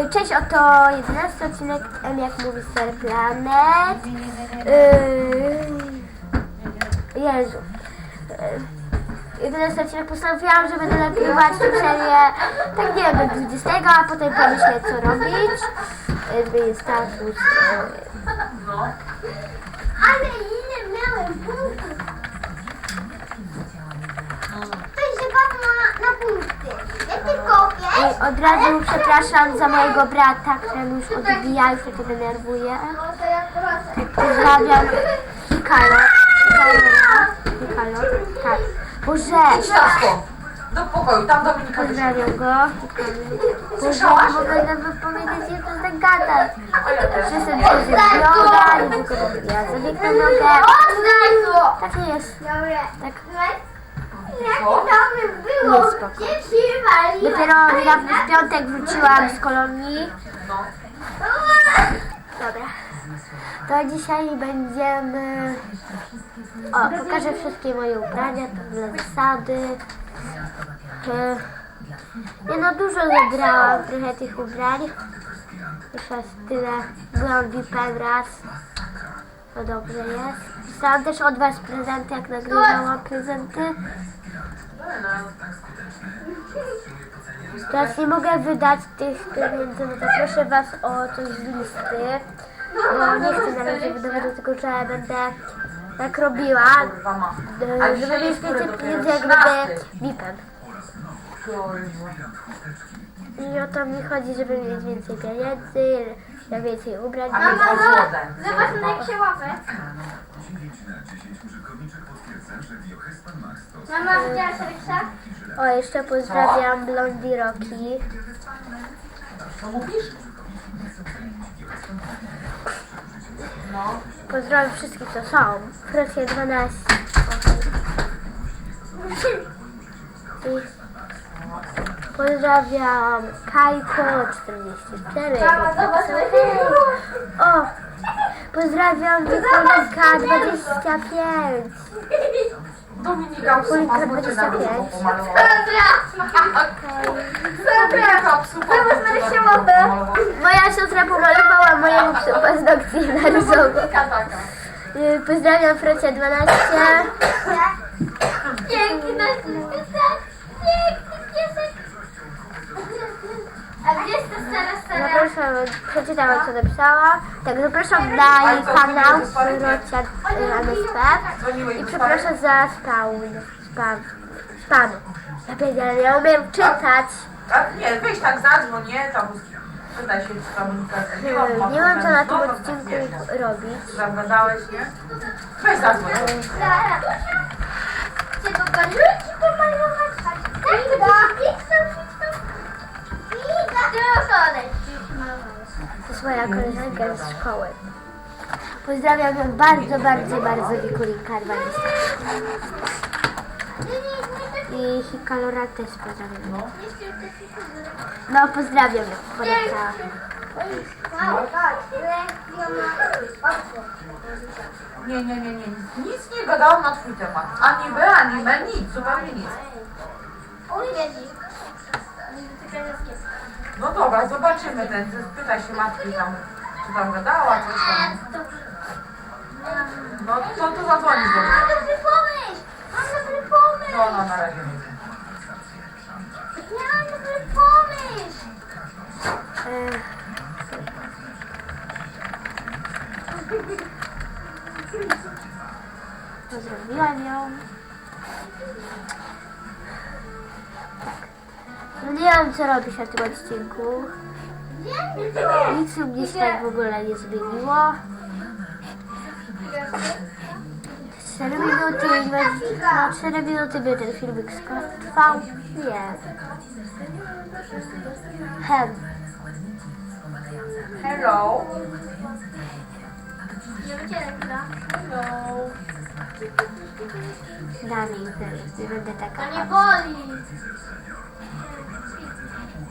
Y, Cześć, oto 11 odcinek M jak mówi Star Planet. Yy, Jezu. Yy, 11 odcinek postanowiłam, że będę nagrywać serię tak nie wiem, do 20, a potem pomyślę co robić. Zmienię status. Yy, Ale ile miałem punktów? To się patrz na, na punkty. Jak ty kopiesz, I od razu przepraszam za mojego brata, któremu już odbija, już się to denerwuje. Pozdrawiam. Hikalo. Hikalo. Tak. Boże. Idź. Do pokoju, tam Dominika wyszła. Pozdrawiam go. Boże, nie mogę nawet powiedzieć, jak to gadać. Że jestem przez yoga, nie tylko ja zabiegam nogę. Tak nie jest. Tak. Było, Nie, spoko. Dopiero niedawno w piątek wróciłam z kolonii. No. Dobra. To dzisiaj będziemy... O, pokażę wszystkie moje ubrania, to dla zasady. Nie no, dużo zebrałam trochę tych ubrań. Już raz tyle. Byłam VIP-em raz. To dobrze jest. Dostałam też od Was prezenty, jak nagrywałam prezenty. Teraz nie mogę wydać tych pieniędzy, no proszę Was o coś z listy. Bo nie chcę na razie wydawać, dlatego że będę tak robiła, A żeby mieć więcej pieniędzy, jak 13. będę VIP-em. I o to mi chodzi, żeby mieć więcej pieniędzy, ja więcej ubrań. A więc o złodę. Zobacz na jak się łapę. Mama, widziałaś Ryksa? O, jeszcze pozdrawiam Blondie Rocky. Co mówisz? No. Pozdrawiam wszystkich, co są. Presja 12. I pozdrawiam Kajko 44. Mama, zobacz na jak O! Pozdrawiam Wikonika 25. Dominika Kulka paznokcie na 25. różowo pomalowała. Dobra! Dominika psu Zobacz jak się łapę. Moja siostra pomalowała mojemu psu paznokcie na. Dominika taka. Y, Pozdrawiam Frecia 12. Piękny stara? Zapraszam, przeczytałam co napisała. Tak, zapraszam na jej kanał Frecia y, MSP. I przepraszam za spawn. Spam. Spam. Ja pierdzielę, ja umiem czytać. A nie, weź tak zadzwoń, nie? Tam pytaj się, Dominika... Y, Nie mam co na tym No, to odcinku robić. Zagadałeś, nie? Weź zadzwoń. Chcę go balonki pomalować? Iga! Pixel, pixel! Iga! Teraz odejść. To jest moja koleżanka z szkoły. Pozdrawiam ją bardzo, bardzo, bardzo Wikulinka 20. I Hikalora też pozdrawiam. No, pozdrawiam ją. Polecam. Nie, nie, nie, nie. Nic nie gadałam na twój temat. Ani by, ani me, nic, zupełnie nic. No dobra, zobaczymy ten. Pytaj się matki tam, czy tam gadała, coś tam. No to, to zadzwoni do mnie. Mam dobry pomysł! Mam dobry pomysł! No, no, na razie nie wiem. Miałam dobry pomysł! Pozdrowiłam ją. No nie wiem co robić na tym odcinku. Nic u mnie się tak w ogóle nie zmieniło. 4 minuty, i dwadzieścia- no 4 minuty by ten filmik trwał? Nie. Hem. Hello. Hello. Na mnie też, nie będę taka. To nie boli!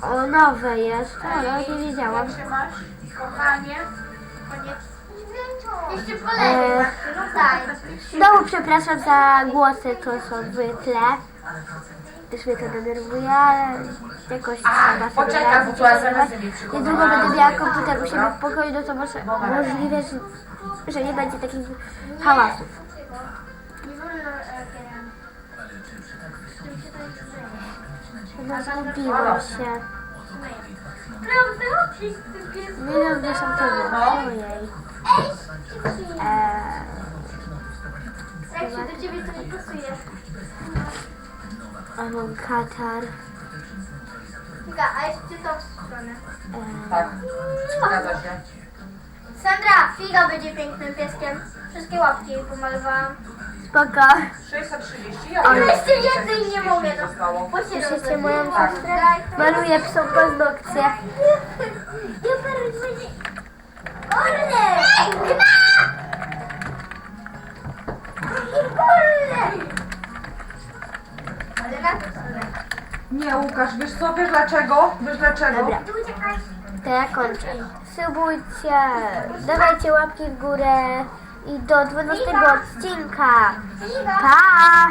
O, nowe jest. O, ja nie wiedziałam. Jak się masz, kochanie? Koniec. Jeszcze polej. No daj. Znowu przepraszam za głosy, które są w tle. Też mnie to denerwuje, ale jakoś trzeba sobie poczekaj, radzić. bo mi przychodzą. Niedługo będę miała komputer u siebie w pokoju, no to może możliwe, że, że nie będzie takich hałasów. Nie. No zgubiło się. Prawda? Wszyscy pies... Dziesiątowy. No. Ojej. Ej, Eee, Jak się do ciebie to nie pasuje. a mam katar. Mika, a jeszcze tą stronę. Eee, Tak, zgadza się. Sandra, Figa będzie pięknym pieskiem. Wszystkie łapki jej pomalowałam. Spoko. 630, Ale ja Jeszcze więcej nie mogę, no. zostało. Bo się Słyszycie moją siostrę? Maluję psą paznokcie. Ja będzie... Kurde! Gna! Ale na to. Nie, Łukasz, wiesz co, wiesz dlaczego? Wiesz dlaczego? Dobra. Uciekaj. To ja kończę. Subujcie, dawajcie łapki w górę i do 12 odcinka. Pa!